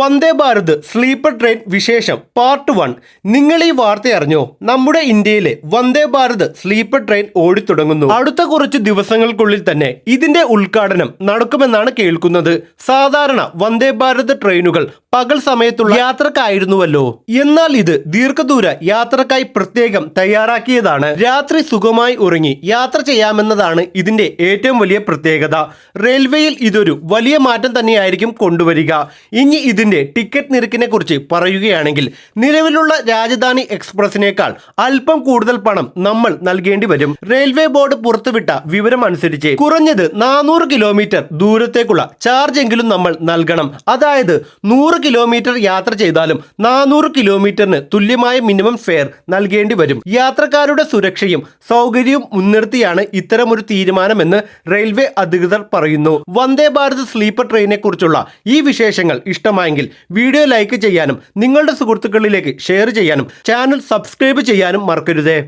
വന്ദേ Bharat sleeper train വിശേഷം part one. നിങ്ങൾ ഈ വാർത്ത അറിഞ്ഞോ? നമ്മുടെ ഇന്ത്യയിലെ വന്ദേ ഭാരത് സ്ലീപ്പർ ട്രെയിൻ ഓടിത്തുടങ്ങുന്നു. അടുത്ത കുറച്ച് ദിവസങ്ങൾക്കുള്ളിൽ തന്നെ ഇതിന്റെ ഉദ്ഘാടനം നടക്കുമെന്നാണ് കേൾക്കുന്നത്. സാധാരണ വന്ദേ ഭാരത് ട്രെയിനുകൾ പകൽ സമയത്തുള്ള യാത്രക്കായിരുന്നുവല്ലോ. എന്നാൽ ഇത് ദീർഘദൂര യാത്രക്കായി പ്രത്യേകം തയ്യാറാക്കിയതാണ്. രാത്രി സുഖമായി ഉറങ്ങി യാത്ര ചെയ്യാമെന്നതാണ് ഇതിന്റെ ഏറ്റവും വലിയ പ്രത്യേകത. റെയിൽവേയിൽ ഇതൊരു വലിയ മാറ്റം തന്നെയായിരിക്കും കൊണ്ടുവരിക. ഇനി ഇതിന്റെ ടിക്കറ്റ് നിരക്കിനെ കുറിച്ച് പറയുകയാണെങ്കിൽ നിലവിലുള്ള രാജധാനി എക്സ്പ്രസിനേക്കാൾ അല്പം കൂടുതൽ പണം നമ്മൾ നൽകേണ്ടി വരും. റെയിൽവേ ബോർഡ് പുറത്തുവിട്ട വിവരം അനുസരിച്ച് കുറഞ്ഞത് നാനൂറ് കിലോമീറ്റർ ദൂരത്തേക്കുള്ള ചാർജ് എങ്കിലും നമ്മൾ നൽകണം. അതായത് നൂറ് കിലോമീറ്റർ യാത്ര ചെയ്താലും നാനൂറ് കിലോമീറ്ററിന് തുല്യമായ മിനിമം ഫെയർ നൽകേണ്ടി വരും. യാത്രക്കാരുടെ സുരക്ഷയും സൗകര്യവും മുൻനിർത്തിയാണ് ഇത്തരമൊരു തീരുമാനമെന്ന് റെയിൽവേ അധികൃതർ പറയുന്നു. വന്ദേ ഭാരത് സ്ലീപ്പർ ട്രെയിനെ കുറിച്ചുള്ള ഈ വിശേഷങ്ങൾ ഇഷ്ടമായെങ്കിൽ വീഡിയോ ലൈക്ക് ചെയ്യാനും നിങ്ങളുടെ സുഹൃത്തുക്കളിലേക്ക് ഷെയർ ചെയ്യാനും ചാനൽ സബ്സ്ക്രൈബ് ചെയ്യാനും മറക്കരുതേ.